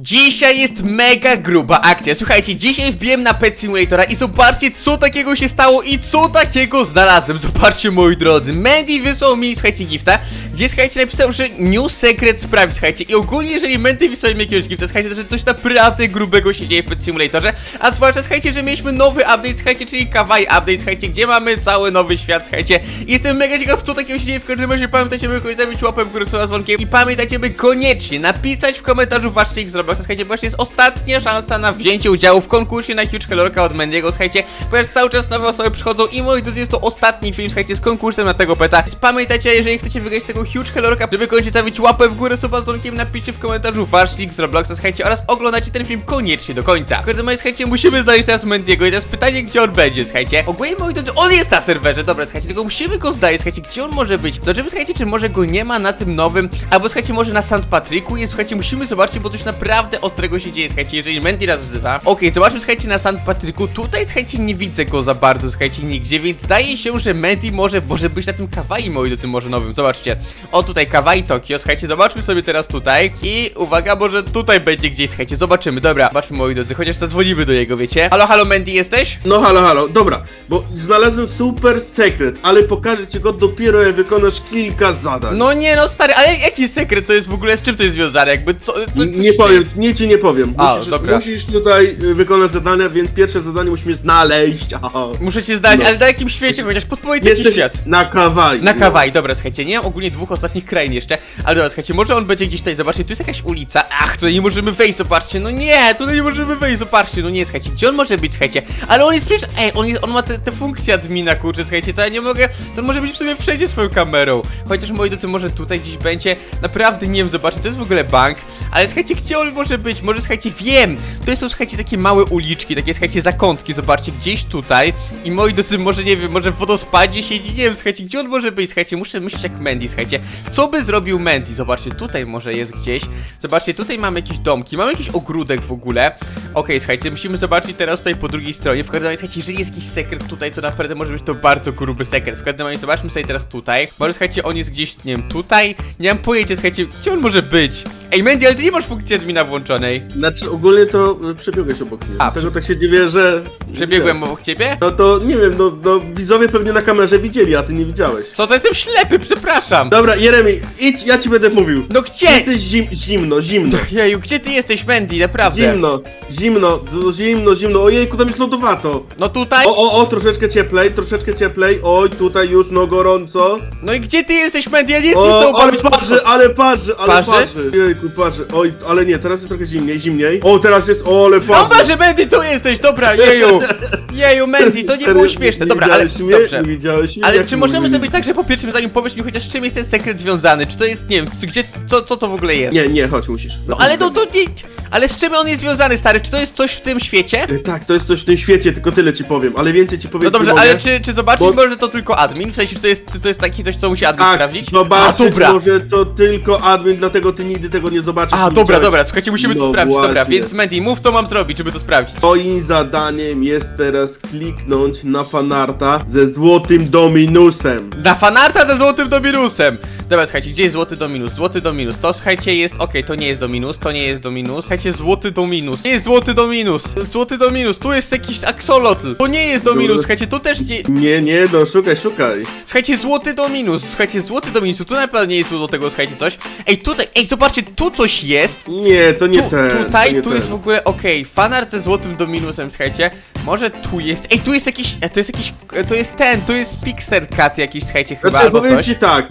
Dzisiaj jest mega gruba akcja. Słuchajcie, dzisiaj wbiłem na Pet Simulatora i zobaczcie, co takiego się stało i co takiego znalazłem. Zobaczcie, moi drodzy. Mandy wysłał mi, słuchajcie, gifta, gdzie, słuchajcie, napisał, że new secret sprawi, słuchajcie. I ogólnie, jeżeli Mandy wysłał mi jakiegoś gifta, słuchajcie, to że coś naprawdę grubego się dzieje w Pet Simulatorze. A zwłaszcza, słuchajcie, że mieliśmy nowy update, słuchajcie, czyli kawaii update, słuchajcie, gdzie mamy cały nowy świat, słuchajcie. I jestem mega ciekaw, co takiego się dzieje. W każdym razie pamiętajcie, by koniecznie łapę w górę z dzwonkiem i pamiętajcie, by koniecznie napisać w komentarzu wasz nick z Robloxa. Słuchajcie, bo jest ostatnia szansa na wzięcie udziału w konkursie na Huge Hellorka od Mendiego, słuchajcie, ponieważ cały czas nowe osoby przychodzą i moi drodzy, jest to ostatni film, słuchajcie, z konkursem na tego peta. Więc pamiętajcie, jeżeli chcecie wygrać tego Huge Hellorka, żeby koniecznie zostawić łapę w górę suba dzwonkiem, napiszcie w komentarzu wasz nick z Robloxa, słuchajcie, oraz oglądacie ten film koniecznie do końca. W każdym razie, słuchajcie, musimy znaleźć teraz Mendiego i teraz pytanie, gdzie on będzie, słuchajcie. Ogólnie, moi drodzy, on jest na serwerze, dobra, słuchajcie, tylko musimy go znaleźć, słuchajcie, gdzie on może być. Zobaczymy, słuchajcie, czy może go nie ma na tym nowym, albo słuchajcie, może na St. Patryku jest, słuchajcie, musimy zobaczyć, bo coś naprawdę ostrego się dzieje, słuchajcie, jeżeli Mandy nas wzywa. Okej, zobaczmy, słuchajcie, na St. Patryku, tutaj, słuchajcie, nie widzę go za bardzo, słuchajcie, nigdzie, więc zdaje się, że Mandy może, może być na tym kawaii, moi drodzy, może nowym, zobaczcie. O, tutaj kawaii Tokio, słuchajcie, zobaczmy sobie teraz tutaj i uwaga, może tutaj będzie gdzieś, słuchajcie, zobaczymy, dobra, zobaczmy, moi drodzy, chociaż zadzwonimy do niego, wiecie. Halo, halo, Mandy, jesteś? No halo, halo, dobra, bo znalazłem super sekret, ale pokażę ci go dopiero jak wykonasz kilka zadań. No nie, no stary, ale jaki sekret to jest w ogóle, z czym to jest związane, jakby, co, co, co nie powiem, nic ci nie powiem. A, Musisz, dobra. musisz tutaj y, wykonać zadania, więc pierwsze zadanie musimy znaleźć. Aha. Muszę cię zdać, No. ale na jakim świecie, chociaż podpowiedz jaki Jesteś świat. na kawaj. Na Kawaj, dobra, słuchajcie, nie mam ogólnie dwóch ostatnich krain jeszcze, ale dobra, słuchajcie, może on będzie gdzieś tutaj, zobaczcie, tu jest jakaś ulica, ach, tutaj nie możemy wejść, zobaczcie, no nie, tutaj nie możemy wejść, zobaczcie, no nie, słuchajcie, gdzie on może być, słuchajcie, ale on jest przecież, ej, on, jest, on ma te, te funkcje admina, kurczę, słuchajcie, to ja nie mogę, to on może być w sobie wszędzie swoją kamerą, chociaż moi drodzy, może tutaj gdzieś będzie, naprawdę nie wiem, zobaczcie, to jest w ogóle bank, ale słuchajcie, gdzie on może być, może, słuchajcie, wiem, to są, słuchajcie, takie małe uliczki, takie, słuchajcie, zakątki, zobaczcie, gdzieś tutaj. I moi drodzy, może, nie wiem, może w wodospadzie siedzi, nie wiem, słuchajcie, gdzie on może być, słuchajcie, muszę myśleć jak Mandy, słuchajcie, co by zrobił Mandy, zobaczcie, tutaj może jest gdzieś, zobaczcie, tutaj mamy jakieś domki, mamy jakiś ogródek w ogóle, okej, słuchajcie, musimy zobaczyć teraz tutaj po drugiej stronie, w każdym razie, słuchajcie, jeżeli jest jakiś sekret tutaj, to naprawdę może być to bardzo gruby sekret, w każdym razie, zobaczmy sobie teraz tutaj, może, słuchajcie, on jest gdzieś, nie wiem, tutaj, nie mam pojęcia, słuchajcie, gdzie on może być, ej, Mandy, ale ty nie masz funkcji admina włączonej, Znaczy ogólnie to y, przebiegłeś obok mnie. A, Dlatego tak się dziwię, że... przebiegłem obok ciebie? No to nie wiem, no, no widzowie pewnie na kamerze widzieli, a ty nie widziałeś. Co, to jestem ślepy, przepraszam, Dobra, Jeremi, idź, ja ci będę mówił. no gdzie? Jesteś zim, zimno, zimno. Jeju, gdzie ty jesteś, Mandy, naprawdę? Zimno, zimno, z- zimno, zimno. Ojejku, tam jest lodowato. No tutaj? O, o, o, troszeczkę cieplej, troszeczkę cieplej. Oj, tutaj już no gorąco. No i gdzie ty jesteś, Mandy? Ja nie chcę z O, tobą ale bawić parzy, ale parzy, ale Parzy? parzy. Jejku, parzy. Oj, ale nie, teraz jest trochę zimniej, zimniej. O, teraz jest, o, ale O parzy. Boże, Mandy, tu jesteś, dobra, jeju! Jeju, Mandy, to nie było śmieszne, dobra, ale widziałeś mnie? dobrze. Widziałeś mnie? Ale Jak czy możemy mówili? zrobić tak, że po pierwszym zdaniu powiesz mi chociaż czym jest ten sekret związany? Czy to jest, nie wiem, c- gdzie, co, co to w ogóle jest? Nie, nie, chodź, musisz. No ale to, to nie, ale z czym on jest związany, stary? Czy to jest coś w tym świecie? E, Tak, to jest coś w tym świecie, tylko tyle ci powiem, ale więcej ci powiem No dobrze, nie mogę. ale czy, czy zobaczyć Bo- może to tylko admin? W sensie, czy to jest, to jest taki coś, co musi admin Tak, sprawdzić? zobaczyć A, dobra. może to tylko admin, dlatego ty nigdy tego nie zobaczysz. A, nie dobra, widziałeś. dobra, słuchajcie, musimy to No sprawdzić, dobra, właśnie. więc Mandy, mów co mam zrobić, żeby to sprawdzić. Twoim zadaniem jest teraz kliknąć na fanarta ze złotym dominusem. Na fanarta ze złotym dominusem! Dobra, słuchajcie, gdzie jest złoty dominus? Złoty dominus. To słuchajcie jest. Okej, to nie jest dominus, to nie jest dominus. Słuchajcie, złoty dominus. Nie jest złoty dominus. Złoty dominus. Tu jest jakiś axolotl. To nie jest dominus. Słuchajcie, tu też nie. Nie, nie, no szukaj, szukaj. Słuchajcie, złoty dominus. Słuchajcie, złoty dominus. Tu na pewno nie jest do tego, słuchajcie, coś. Ej, tutaj, ej, zobaczcie, tu coś jest. Nie, to nie Tu, ten. to tutaj, nie tu ten. jest w ogóle, okej, fanart ze złotym dominusem, słuchajcie. Może tu jest. Ej, tu jest jakiś. E, to jest jakiś. e, To jest ten, tu jest Pixel Cat jakiś, słuchajcie, chyba Znaczy, albo powiem coś. ci tak,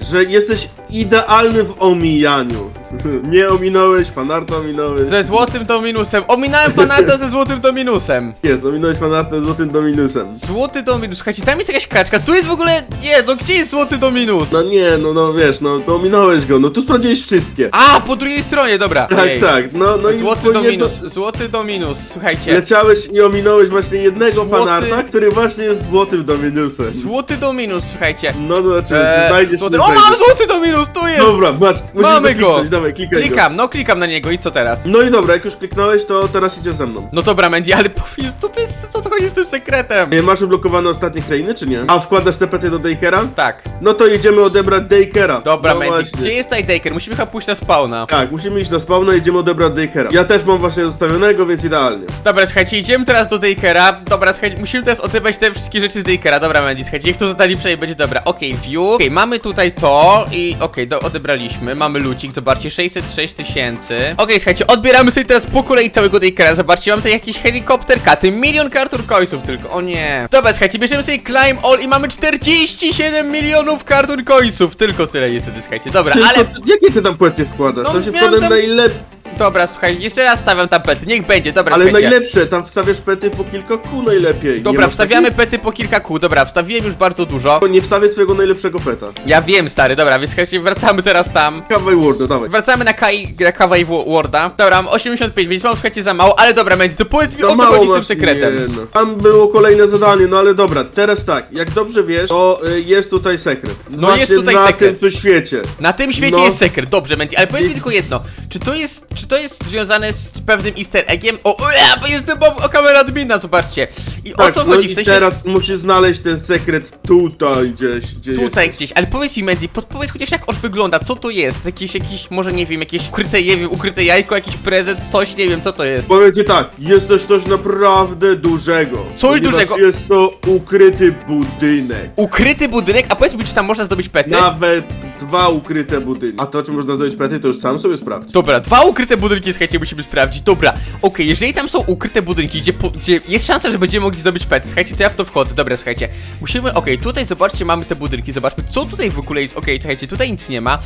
że jesteś idealny w omijaniu. nie ominąłeś, fanarta ominąłeś. Ze złotym dominusem. Ominąłem fanata ze złotym dominusem. Jest, ominąłeś fanarta z złotym dominusem. Złoty dominus. Słuchajcie, tam jest jakaś kaczka. Tu jest w ogóle. Nie, no gdzie jest złoty dominus? No nie, no, no wiesz, no, no ominąłeś go, no tu sprawdziłeś wszystkie. A, po drugiej stronie, dobra. Tak, Ej. tak, no, no i Złoty dominus, to- złoty dominus, słuchajcie. Leciałeś i ominąłeś właśnie jednego Złoty- fanarta, który właśnie jest złotym dominusem. Złoty dominus, słuchajcie. No to znaczy, czy Eee, znajdziesz złoty... czy O, znajdziesz. mam złoty dominus, tu jest! Dobra, musisz Mamy go. go! kliknąć, dawaj, klikaj. Klikam, no klikam na niego i co teraz? No i dobra, jak już kliknąłeś, to teraz idziesz ze mną. No dobra, Mandy, ale powiedz, co to jest, co to chodzi z tym sekretem? Nie, Masz ublokowane ostatnie krainy, czy nie? A wkładasz te pety do Dakera? Tak. No to jedziemy odebrać Dakera. Dobra, no Mandy, właśnie. gdzie jest tutaj Daker? Musimy chyba pójść na spawna. Tak, musimy iść na spawna, idziemy odebrać Dakera. Ja też mam właśnie zostawionego, więc idealnie. Dobra, słuchajcie, idziemy teraz do Dakera. Dobra, słuchajcie, musimy teraz odebrać te wszystkie rzeczy z Dakera. Dobra, Mandy, słuchajcie, niech to zadali przejdzie, będzie dobra. Okej, view. Okej, mamy tutaj to i okej, do odebraliśmy. Mamy lucik, zobaczcie, 606 tysięcy. Okej, słuchajcie, odbieramy sobie teraz po kolei całego Dakera. Zobaczcie, mam tutaj jakiś helikopter katy, milion kartur coinsów tylko, o nie. Dobra, słuchajcie, bierzemy sobie climb all i mamy 47 milionów kartur coinsów. Tylko tyle niestety, słuchajcie. Dobra, ale... to, jakie ty tam płety wkładasz? No, tam się wkładam tam- najlepsze, Dobra, słuchaj, jeszcze raz stawiam tapety, niech będzie, dobra, ale słuchajcie. najlepsze, tam wstawiasz pety po kilka kół najlepiej. Nie Dobra, masz wstawiamy pety po kilka kół, dobra, wstawiłem już bardzo dużo. Nie wstawię swojego najlepszego peta. Ja wiem, stary, dobra, więc słuchajcie, wracamy teraz tam. Kawaj Worda, dawaj. Wracamy na Kai, na Kawaii Warda. Dobra, mam 85, więc mam, słuchajcie, za mało, ale dobra, Mandy, to powiedz mi, o co chodzi z tym masz, sekretem. Nie, no. Tam było kolejne zadanie, no ale dobra, teraz tak, jak dobrze wiesz, to y, jest tutaj sekret. No jest tutaj na sekret. tym tu świecie. Na tym świecie No. jest sekret, dobrze, Mandy, ale powiedz mi tylko jedno. Czy to jest, czy to jest związane z pewnym easter eggiem? O, ja, bo jestem o, o kamera admina, zobaczcie. I Tak, o co no chodzi, w sensie... teraz musisz znaleźć ten sekret tutaj gdzieś, gdzie Tutaj gdzieś, ale powiedz mi Mandy, podpowiedz chociaż jak on wygląda, co to jest? Jakieś, jakiś, może nie wiem, jakieś ukryte, nie wiem, ukryte jajko, jakiś prezent, coś, nie wiem, co to jest. Powiem ci tak, jest też coś naprawdę dużego. Coś ponieważ dużego? jest to ukryty budynek. Ukryty budynek, a powiedz mi, czy tam można zdobyć pety? Nawet dwa ukryte budynki. A to, czy można zdobyć pety, to już sam sobie sprawdź. Dobra, dwa ukryte budynki, słuchajcie, musimy sprawdzić. Dobra, okej, jeżeli tam są ukryte budynki, gdzie, po, gdzie jest szansa, że będziemy mogli zdobyć pety, słuchajcie, to ja w to wchodzę. Dobra, słuchajcie, musimy, okej, tutaj zobaczcie, mamy te budynki, zobaczmy, co tutaj w ogóle jest. Okej, słuchajcie, tutaj nic nie ma.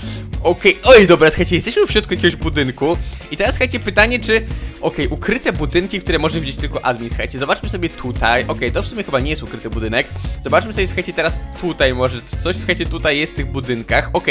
Okej, oj, dobra, słuchajcie, jesteśmy w środku jakiegoś budynku. I teraz, słuchajcie, pytanie, czy, okej, ukryte budynki, które może widzieć tylko admin, słuchajcie, zobaczmy sobie tutaj. Okej, to w sumie chyba nie jest ukryty budynek. Zobaczmy sobie, słuchajcie, teraz tutaj może coś, słuchajcie, tutaj jest w tych budynkach. Okej,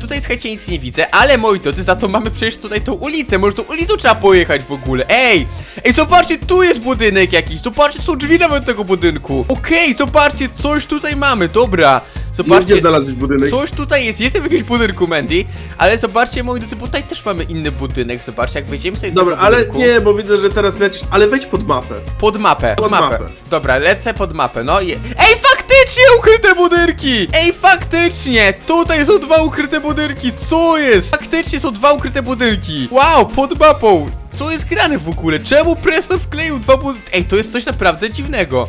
tutaj, słuchajcie, nic nie widzę, ale moi drodzy, za to mamy przecież tutaj tą ulicę. Może tą ulicą trzeba pojechać w ogóle. Ej! Ej, zobaczcie, tu jest budynek jakiś. Zobaczcie, są drzwi nawet tego budynku. Okej, zobaczcie, coś tutaj mamy, dobra. Gdzie Zobaczcie, znalazłeś budynek? Coś tutaj jest, jestem w jakimś budynku, Mandy, ale zobaczcie, moi drodzy, bo tutaj też mamy inny budynek, zobaczcie, jak wejdziemy sobie do Dobra, tego ale budynku, nie, bo widzę, że teraz lecisz, ale wejdź pod mapę. Pod mapę, pod, Pod mapę. mapę. Dobra, lecę pod mapę, no i... Ej, faktycznie ukryte budynki! Ej, faktycznie! Tutaj są dwa ukryte budynki, co jest? Faktycznie są dwa ukryte budynki. Wow, pod mapą! Co jest grane w ogóle? Czemu Preston wkleił dwa budynki? Ej, to jest coś naprawdę dziwnego.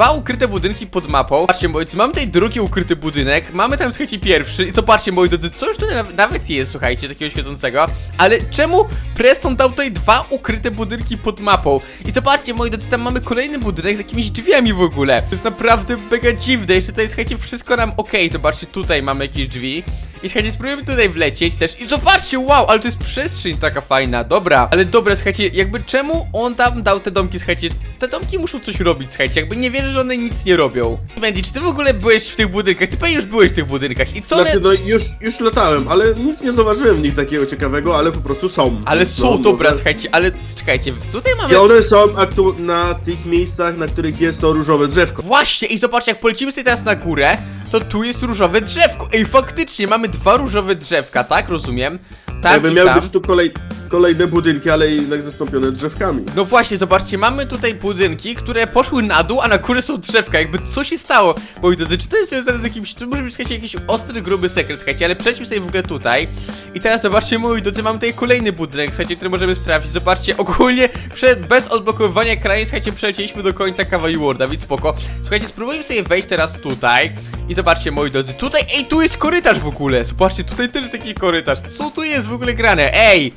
Dwa ukryte budynki pod mapą. Patrzcie, moi drodzy, mamy tutaj drugi ukryty budynek. Mamy tam, słuchajcie, pierwszy. I zobaczcie, moi drodzy, coś naw- nawet jest, słuchajcie, takiego świecącego. Ale czemu Preston dał tutaj dwa ukryte budynki pod mapą? I zobaczcie, moi drodzy, tam mamy kolejny budynek z jakimiś drzwiami w ogóle. To jest naprawdę mega dziwne. Jeszcze tutaj, słuchajcie, wszystko nam okej. Zobaczcie, tutaj mamy jakieś drzwi. I słuchajcie, spróbujemy tutaj wlecieć też. I zobaczcie, wow, ale to jest przestrzeń taka fajna, dobra. Ale dobra, słuchajcie, jakby czemu on tam dał te domki, słuchajcie, te domki muszą coś robić, słuchajcie, jakby nie wierzę, że one nic nie robią. Mandy, czy ty w ogóle byłeś w tych budynkach? Ty pewnie już byłeś w tych budynkach i co one... Znaczy, no już, już latałem, ale nic nie zauważyłem w nich takiego ciekawego, ale po prostu są. Ale No, są, dobra, może- słuchajcie, ale czekajcie, tutaj mamy... I one są aktu- na tych miejscach, na których jest to różowe drzewko. Właśnie, i zobaczcie, jak polecimy sobie teraz na górę, to tu jest różowe drzewko. Ej, faktycznie, mamy dwa różowe drzewka, tak? Rozumiem. Tam Jakby i miały tam. być tu kolej, kolejne budynki, ale jednak zastąpione drzewkami. No właśnie, zobaczcie, mamy tutaj budynki, które poszły na dół, a na górę są drzewka. Jakby co się stało? Moi drodzy, czy to jest związane z jakimś. To może być słuchajcie, jakiś ostry, gruby sekret, słuchajcie, ale przejdźmy sobie w ogóle tutaj. I teraz zobaczcie, moi drodzy, mamy tutaj kolejny budynek, słuchajcie, który możemy sprawdzić. Zobaczcie, ogólnie przed, bez odblokowywania krain, słuchajcie, przelecieliśmy do końca Kawaii Worda, więc spoko. Słuchajcie, spróbujmy sobie wejść teraz tutaj. I zobaczcie, moi drodzy, tutaj, ej, tu jest korytarz w ogóle. Zobaczcie, tutaj też jest jakiś korytarz. Co tu jest w ogóle grane? Ej!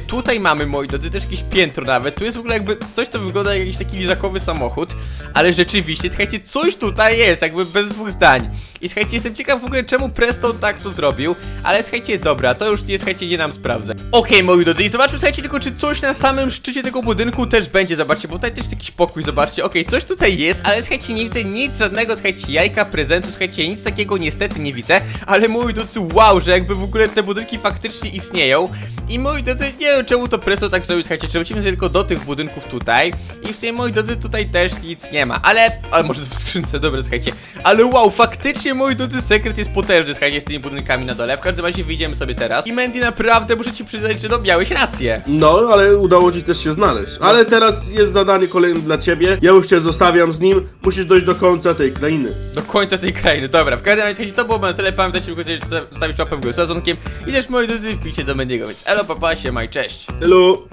Tutaj mamy, moi drodzy, też jakieś piętro nawet. Tu jest w ogóle jakby coś, co wygląda jak jakiś taki lizakowy samochód. Ale rzeczywiście, słuchajcie, coś tutaj jest, jakby bez dwóch zdań. I słuchajcie, jestem ciekaw w ogóle, czemu Presto tak to zrobił. Ale słuchajcie, dobra, to już nie, słuchajcie, nie nam sprawdzę. Okej, moi drodzy, i zobaczmy, słuchajcie, tylko czy coś na samym szczycie tego budynku też będzie. Zobaczcie, bo tutaj też jest jakiś pokój, zobaczcie. Okej, coś tutaj jest, ale słuchajcie, nie widzę nic żadnego, słuchajcie, jajka, prezentu, słuchajcie, nic takiego niestety nie widzę. Ale moi drodzy, wow, że jakby w ogóle te budynki faktycznie istnieją. I moi drodzy, nie wiem czemu to Presto tak zrobił, słuchajcie, czy sobie tylko do tych budynków tutaj. I w sumie, moi drodzy, tutaj też nic nie nie ma, ale, ale może w skrzynce, dobra, słuchajcie, ale wow, faktycznie, moi drodzy, sekret jest potężny, słuchajcie, z tymi budynkami na dole, w każdym razie wyjdziemy sobie teraz i Mandy, naprawdę muszę ci przyznać, że no, miałeś rację. No, ale udało ci też się znaleźć. Ale teraz jest zadanie kolejne dla ciebie. Ja już cię zostawiam z nim. Musisz dojść do końca tej krainy. Do końca tej krainy, dobra, w każdym razie, słuchajcie, to było na tyle, pamiętajcie, że zostawić łapę w górę z szacunkiem i też, moi drodzy, wbijcie do Mendiego, więc elo, papa, siema i cześć. Hello.